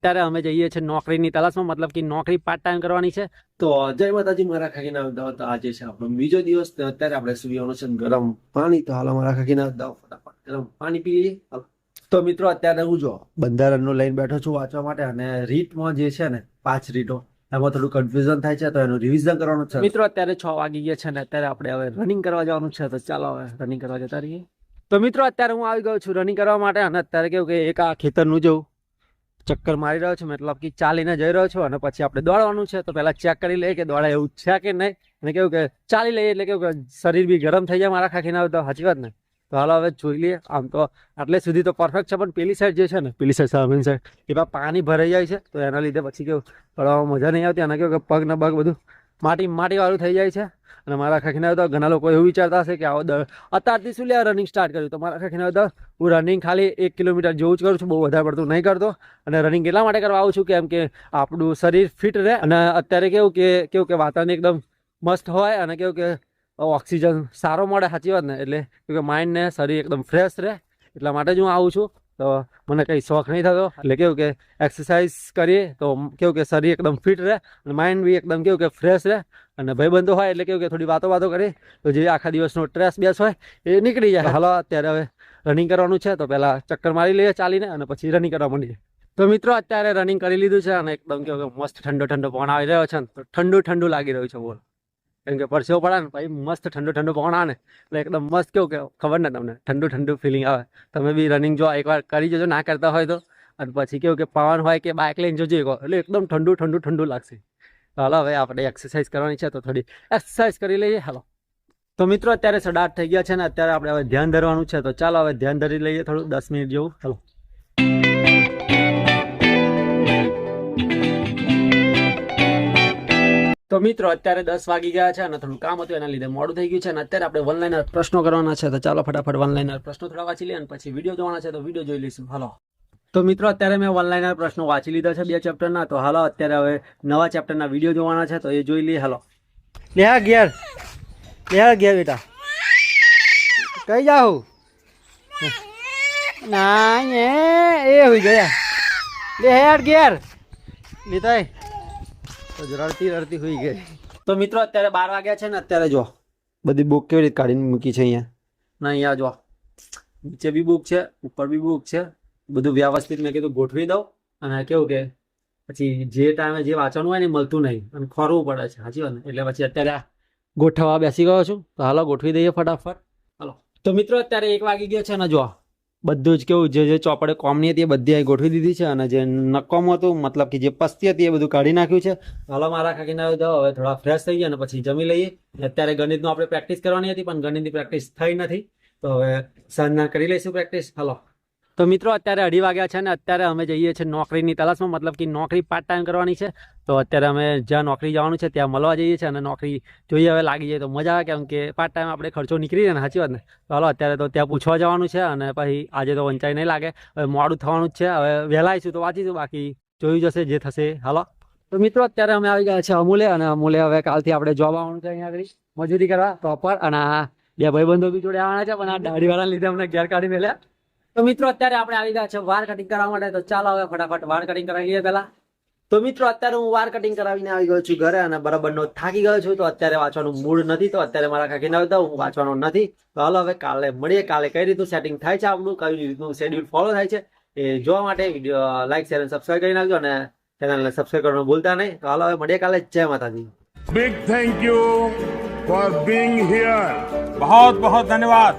અત્યારે અમે જઈએ છીએ નોકરીની તલાશમાં મતલબ કે નોકરી પાર્ટ ટાઈમ કરવાની છે. તો જય માતાજી મારા દાવ તો આજે છે આપણો બીજો દિવસ. અત્યારે આપણે સુવિયાનું છે ગરમ પાણી. તો હાલો મારા કાકીના દાવ ફટાફટ ગરમ પાણી પી લઈએ. તો મિત્રો અત્યારે હું જો બંધારણનું લઈને બેઠો છું વાંચવા માટે. અને રીટમાં જે છે ને પાંચ રીટો એમાં થોડું કન્ફ્યુઝન થાય છે તો એનું રિવિઝન કરવાનું છે. મિત્રો અત્યારે છ વાગી ગયા છે ને અત્યારે આપણે હવે રનિંગ કરવા જવાનું છે. તો ચાલો હવે રનિંગ કરવા જતા રહીએ. તો મિત્રો અત્યારે હું આવી ગયો છું રનિંગ કરવા માટે. અને અત્યારે કેવું કે એક આ ખેતરનું જવું ચક્કર મારી રહ્યો છું, મતલબ કે ચાલીને જઈ રહ્યો છું અને પછી આપણે દોડવાનું છે, તો પહેલાં ચેક કરી લઈએ કે દોડાય એવું છે કે નહીં. અને કેવું કે ચાલી લઈએ એટલે કેવું કે શરીર બી ગરમ થઈ જાય મારા ખાખીના તો વાત ને? તો હાલો હવે જોઈ લઈએ. આમ તો આટલે સુધી તો પરફેક્ટ છે, પણ પેલી સાઈડ જે છે ને, પેલી સાઈડ સામેની સાઈડ એમાં પાણી ભરાઈ જાય છે, તો એના લીધે પછી કેવું દોડવામાં મજા નહીં આવતી અને કેવું કે પગ બધું માટી માટીવાળું થઈ જાય છે. અને મારા ખાખીના તો ઘણા લોકો એવું વિચારતા હશે કે આવો દ અત્યારથી શું લે રનિંગ સ્ટાર્ટ કર્યું? તો મારા ખાખીના તો હું રનિંગ ખાલી એક કિલોમીટર જેવું જ કરું છું, બહુ વધારે પડતું નહીં કરતો. અને રનિંગ એટલા માટે કરવા આવું છું કેમ કે આપણું શરીર ફિટ રહે અને અત્યારે કેવું કે કેવું કે વાતાવરણ એકદમ મસ્ત હોય અને કેવું કે ઓક્સિજન સારો મળે, સાચી વાત ને? એટલે કે માઇન્ડ ને શરીર એકદમ ફ્રેશ રહે. એટલા માટે જ હું આવું છું. તો મને કંઈ શોખ નહીં થતો. એટલે કેવું કે એક્સરસાઇઝ કરીએ તો કેવું કે શરીર એકદમ ફિટ રહે અને માઇન્ડ બી એકદમ કેવું કે ફ્રેશ રહે. અને ભાઈબંધો હોય એટલે કેવું કે થોડી વાતો વાતો કરી તો જે આખા દિવસનો સ્ટ્રેસ બેસ હોય એ નીકળી જાય. હાલો, અત્યારે હવે રનિંગ કરવાનું છે. તો પહેલાં ચક્કર મારી લઈએ ચાલીને અને પછી રનિંગ કરવા માંડીએ. તો મિત્રો, અત્યારે રનિંગ કરી લીધું છે અને એકદમ કેવું કે મસ્ત ઠંડો ઠંડો પવન આવી રહ્યો છે તો ઠંડુ ઠંડુ લાગી રહ્યું છે બોલ. કેમ કે પરસેવો પડે ને ભાઈ મસ્ત ઠંડુ ઠંડુ પવન આવે ને, એટલે એકદમ મસ્ત કેવું કે ખબર ને તમને, ઠંડુ ઠંડુ ફિલિંગ આવે. તમે બી રનિંગ જો એકવાર કરી જજો, ના કરતા હોય તો. અને પછી કેવું કે પવન હોય કે બાઇક લઈને જજો એકવાર, એટલે એકદમ ઠંડુ ઠંડુ ઠંડુ લાગશે. હાલો, હવે આપણે એક્સરસાઇઝ કરવાની છે, તો થોડી એક્સરસાઇઝ કરી લઈએ. હાલો. તો મિત્રો, અત્યારે સાડા આઠ થઈ ગયા છે ને, અત્યારે આપણે હવે ધ્યાન ધરવાનું છે, તો ચાલો હવે ધ્યાન ધરી લઈએ થોડું, દસ મિનિટ જેવું. હાલો. તો મિત્રો, અત્યારે દસ વાગી ગયા છે અને થોડું કામ હતું, એના લીધે મોડું થઈ ગયું છે અને અત્યારે આપણે વન લાઇનર પ્રશ્નો કરવાના છે. તો ચાલો ફટાફટ વન પ્રશ્નો થોડા વાંચી લઈએ અને પછી વીડિયો જોવાના છે, તો વીડિયો જોઈ લઈશું. હાલો. તો મિત્રો, અત્યારે મેં વન પ્રશ્નો વાંચી લીધા છે બે ચેપ્ટરના તો હાલો, અત્યારે હવે નવા ચેપ્ટરના વીડિયો જોવાના છે, તો એ જોઈ લઈએ. હાલો. લેહા ગેર લેહા ઘેર બેટા. કઈ જાઉં ના એ હોઈ ગયા. લે હેડ ગેર લીધાય તો રડતી રડતી હોઈ ગઈ. તો મિત્રો અત્યારે બાર વાગ્યા છે ને અત્યારે જો. બધી બુક કેવી રીતે કાઢીને મૂકી છે અહીંયા? ના અહીંયા જો. નીચે બી બુક છે ઉપર બી બુક છે. બધું વ્યવસ્થિત મેં કીધું ગોઠવી દઉં. અને કેવું કે પછી જે ટાઈમે જે વાંચવાનું હોય ને મળતું નહીં. અને ખોરવું પડે છે. સાચી વાત એટલે પછી અત્યારે આ ગોઠવવા બેસી ગયો છું. તો હાલો ગોઠવી દઈએ ફટાફટ. હાલો. તો મિત્રો અત્યારે એક વાગી ગયો છે ને જો. બધું જ કેવું, જે જે ચોપડે કોમની હતી એ બધી અહીં ગોઠવી દીધી છે અને જે નકોમ હતું, મતલબ કે જે પસ્તી હતી એ બધું કાઢી નાખ્યું છે. હાલો મારા કાકીને જાઓ હવે થોડા ફ્રેશ થઈ ગયા અને પછી જમી લઈએ. અત્યારે ગણિતનું આપણે પ્રેક્ટિસ કરવાની હતી, પણ ગણિતની પ્રેક્ટિસ થઈ નથી. તો હવે સાંજના કરી લઈશું પ્રેક્ટિસ હાલો. તો મિત્રો, અત્યારે અઢી વાગ્યા છે ને અત્યારે અમે જઈએ છીએ નોકરીની તલાશમાં. મતલબ કે નોકરી પાર્ટ ટાઈમ કરવાની છે. તો અત્યારે અમે જ્યાં નોકરી જવાનું છે, ત્યાં મળવા જઈએ છીએ અને નોકરી જોઈએ હવે લાગી જાય તો મજા આવે. કેમ કે પાર્ટ ટાઈમ આપણે ખર્ચો નીકળી જાય ને, સાચી વાત ને? તો હાલો, અત્યારે તો ત્યાં પૂછવા જવાનું છે અને પછી આજે તો વંચાઈ નહીં લાગે. હવે મોડું થવાનું જ છે. હવે વહેલાઈશું તો વાંચીશું, બાકી જોયું જશે જે થશે. હાલો. તો મિત્રો, અત્યારે અમે આવી ગયા છે અમૂલે અને અમૂલે હવે કાલથી આપણે જોબ આવવાનું છે અહીંયા આગળ. મજૂરી કરવા પ્રોપર અને બે ભાઈબંધો બી જોડે આવવાના છે, પણ આ દાઢીવાળાને લીધે અમને ઘેર મેલ્યા. તો મિત્રો, અત્યારે આપણે આવી ગયા છે વાળ કટિંગ કરવા માટે. તો ચાલો હવે ફટાફટ વાળ કટિંગ કરાવી લઈએ પેલા તો મિત્રો, અત્યારે હું વાળ કટિંગ કરાવીને આવી ગયો છું ઘરે અને બરાબર નો થાકી ગયો છું. તો અત્યારે વાંચવાનું મૂડ નથી. તો અત્યારે મારા કાકીને આવતા હું વાંચવાનો નથી. તો હાલો, હવે કાલે મળીએ. કાલે કઈ રીતનું સેટિંગ થાય છે આપણું, કઈ રીતનું શેડ્યુલ ફોલો થાય છે એ જોવા માટે વીડિયો લાઈક શેર અને સબસ્ક્રાઈબ કરી નાખજો અને ચેનલને સબસ્ક્રાઈબ કરવાનું ભૂલતા નહીં. તો હાલો, હવે મળીએ કાલે. જય માતાજી. Big thank you for being here બહુ બહુ ધન્યવાદ.